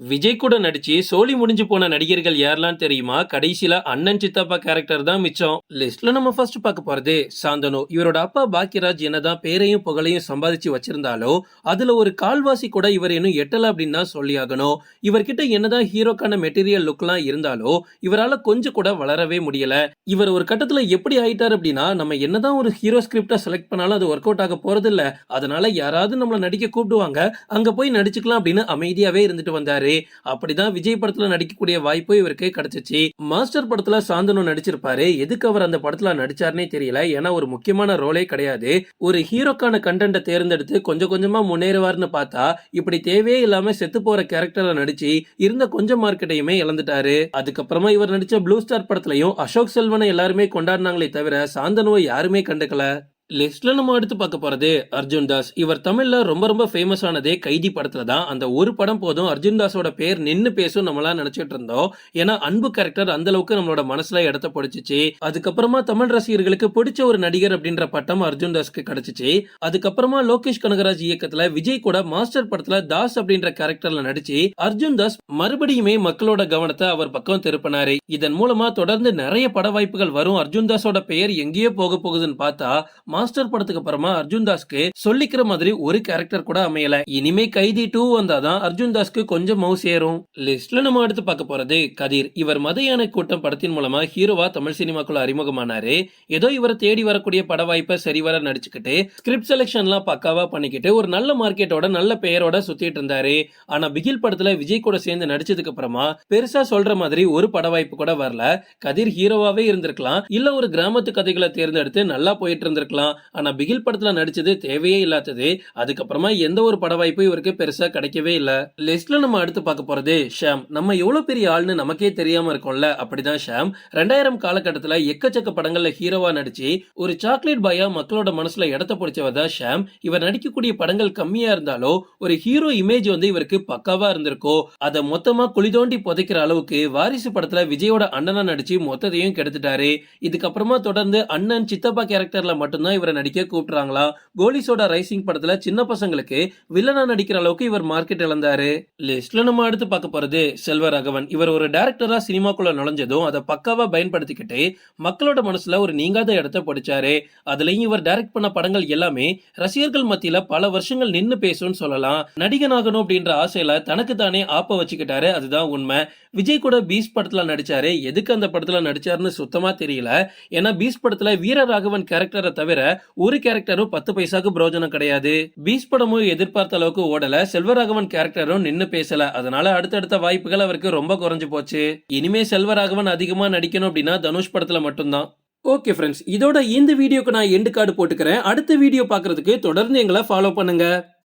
விஜய் கூட நடிச்சு சோலி முடிஞ்சு போன நடிகர்கள் யாரெல்லாம் தெரியுமா? கடைசியில அண்ணன் சித்தப்பா கேரக்டர் தான் மிச்சம். லிஸ்ட்ல நம்ம ஃபர்ஸ்ட் பார்க்க போறது சாந்தனு. இவரோட அப்பா பாக்கியராஜ் என்னதான் பேரையும் புகழையும் சம்பாதிச்சு வச்சிருந்தாலோ அதுல ஒரு கால்வாசி கூட இவர் இன்னும் எட்டல அப்படின்னு தான் சொல்லியாகணும். இவர்கிட்ட என்னதான் ஹீரோக்கான மெட்டீரியல் லுக்லாம் இருந்தாலோ இவரால கொஞ்சம் கூட வளரவே முடியல. இவர் ஒரு கட்டத்துல எப்படி ஆயிட்டார் அப்படின்னா நம்ம என்னதான் ஒரு ஹீரோ ஸ்கிரிப்டா செலக்ட் பண்ணாலும் அது ஒர்க் அவுட் ஆக போறது இல்ல அதனால யாராவது நம்மள நடிக்க கூப்பிடுவாங்க அங்க போய் நடிச்சுக்கலாம் அப்படின்னு அமைதியாவே இருந்துட்டு வந்தாரு. அப்படிதான் விஜய் படத்துல நடிக்கக்கூடிய வாய்ப்பு இவருக்கு கிடைச்சிச்சு. மாஸ்டர் படத்துல சாந்தனு நடிச்சிருப்பாரு. எதுக்கு அவர் அந்த படத்துல நடிச்சாருனே தெரியல. ஏன்னா ஒரு முக்கியமான ரோலே கிடையாது. ஒரு ஹீரோக்கான கண்டென்ட்டை தேர்ந்தெடுத்து கொஞ்சம் கொஞ்சமா முன்னேறுவார்னு பார்த்தா இப்படி தேவையே இல்லாம செத்து போற கேரக்டர்ல நடிச்சு இருந்த கொஞ்சம் மார்க்கெட்டையுமே இழந்துட்டாரு. அதுக்கப்புறமா இவர் நடிச்ச ப்ளூ ஸ்டார் படத்துலயும் அசோக் செல்வனை எல்லாருமே கொண்டாடினாங்களே தவிர சாந்தனுவை யாருமே கண்டுக்கல. லிஸ்ட்ல நம்ம அடுத்து பார்க்க போறது அர்ஜுன் தாஸ். இவர் தமிழ்ல ரொம்ப ரொம்ப ஃபேமஸ் ஆனதே கைதி படத்துல தான். அந்த ஒரு படம் போதும் அர்ஜுன் தாஸோட பேர் நின்னு பேசும் நம்மளா நினைச்சிட்டு இருந்தோம். ஏன்னா அன்பு கேரக்டர் அந்த அளவுக்கு நம்மளோட மனசுல இடத்த பிடிச்சிச்சு. அதுக்கப்புறமா தமிழ் ரசிகர்களுக்கு பிடிச்ச ஒரு நடிகர் அப்படின்ற பட்டம் அர்ஜுன் தாஸ்க்கு கிடைச்சிச்சு. அதுக்கப்புறமா லோகேஷ் கனகராஜ் இயக்கத்துல விஜய் கூட மாஸ்டர் படத்துல தாஸ் அப்படின்ற கேரக்டர்ல நடிச்சு அர்ஜுன் தாஸ் மறுபடியுமே மக்களோட கவனத்தை அவர் பக்கம் திருப்பினாரு. இதன் மூலமா தொடர்ந்து நிறைய பட வாய்ப்புகள் வரும். அர்ஜுன் தாஸோட பெயர் எங்கேயோ போக போகுதுன்னு பார்த்தா மாஸ்டர் படத்துக்கு அப்புறமா அர்ஜுன் தாஸ்க்கு சொல்லிக்கிற மாதிரி ஒரு கேரக்டர் கூட அமையல. இனிமே கைதி டூ வந்தாதான் அர்ஜுன் தாஸ்க்கு கொஞ்சம் மவுஸ் ஏறும். லிஸ்ட்ல நம்ம எடுத்து பார்க்க போறது கதிர். இவர் மதையான கூட்டம் படத்தின் மூலமா ஹீரோவா தமிழ் சினிமாக்குள்ள அறிமுகமானாரு. ஏதோ இவரை தேடி வரக்கூடிய பட வாய்ப்பை சரிவர நடிச்சுக்கிட்டு ஸ்கிரிப்ட் செலெக்ஷன்லாம் பக்காவா பண்ணிக்கிட்டு ஒரு நல்ல மார்க்கெட்டோட நல்ல பெயரோட சுத்திட்டு இருந்தாரு. ஆனா பிகில் படத்துல விஜய் கூட சேர்ந்து நடிச்சதுக்கு அப்புறமா பெருசா சொல்ற மாதிரி ஒரு பட வாய்ப்பு கூட வரல. கதிர் ஹீரோவாவே இருந்திருக்கலாம். இல்ல ஒரு கிராமத்து கதைகளை தேர்ந்தெடுத்து நல்லா போயிட்டு இருந்திருக்கலாம். ஆனா பிகில் படத்துல நடிச்சது தேவையே இல்லாதது. அதுக்கப்புறமா எந்த ஒரு பட வாய்ப்பும் இவருக்கு பெருசா கிடைக்கவே இல்ல. லிஸ்ட்ல நம்ம அடுத்து பார்க்க போறது ஷாம் நம்ம எவ்வளவு பெரிய ஆள்னு நமக்கே தெரியாம இருக்கோம்ல. அப்படிதான் ஷாம். ரெண்டாயிரம் காலகட்டத்துல எக்கச்சக்க படங்கள்ல ஹீரோவா நடிச்சு ஒரு சாக்லேட் பாயா மக்களோட மனசுல இடத்த பிடிச்சவர் தான் ஷாம். இவர் நடிக்கக்கூடிய படங்கள் கம்மியா இருந்தாலோ ஒரு ஹீரோ இமேஜ் வந்து இவருக்கு பக்காவா இருந்திருக்கோ அதை மொத்தமா குழி தோண்டி புதைக்கிற அளவுக்கு வாரிசு படத்துல விஜயோட அண்ணனா நடிச்சு மொத்தத்தையும் கெடுத்துட்டாரு. இதுக்கப்புறமா தொடர்ந்து அண்ணன் சித்தப்பா கேரக்டரில் மட்டும்தான் இவரை நடிக்க கூப்பிட்டுறாங்களா கோலிசோட ரைசிங் படத்துல சின்ன பசங்களுக்கு வில்லனா நடிக்கிற அளவுக்கு இவர் மார்க்கெட் இழந்தாரு. லிஸ்ட்ல நம்ம அடுத்து பார்க்க போறது செல்வராகவன் இவர் ஒரு டேரக்டரா சினிமாக்குள்ள நுழைஞ்சதும் அதை பக்காவா பயன்படுத்திக்கிட்டு மக்களோட மனசுல ஒரு நீங்காத இடத்த படிச்சாரு. அதுலயும் இவர் டைரக்ட் பண்ண படங்கள் எல்லாமே ரசிகர்கள் மத்தியில பல வருஷங்கள் நின்னு பேசும்னு சொல்லலாம். நடிகன் ஆகணும் அப்படின்ற ஆசையில தனக்கு தானே ஆப்ப வச்சுக்கிட்டாரு. அதுதான் உண்மை. விஜய் கூட பீஸ் படத்துல நடிச்சாரு. எதுக்கு அந்த படத்துல நடிச்சாருன்னு சுத்தமா தெரியல. ஏன்னா பீஸ் படத்துல வீரராகவன் கேரக்டரை தவிர ஒரு கேரக்டரும் பத்து பைசாக்கு பிரோஜனம் கிடையாது. பீஸ் படமும் எதிர்பார்த்த அளவுக்கு ஓடல. செல்வராகவன் கேரக்டரும் நின்னு பேசல. அதனால அடுத்தடுத்த வாய்ப்புகள் அவருக்கு ரொம்ப குறைஞ்சு போச்சு. இனிமே செல்வராகவன் அதிகமா நடிக்கணும் அப்படின்னா தனுஷ் படத்துல மட்டும்தான். ஓகே ஃப்ரெண்ட்ஸ் இதோட இந்த வீடியோக்கு நான் எண்டு கார்டு போட்டுக்கிறேன். அடுத்த வீடியோ பாக்குறதுக்கு தொடர்ந்து எங்களை ஃபாலோ பண்ணுங்க.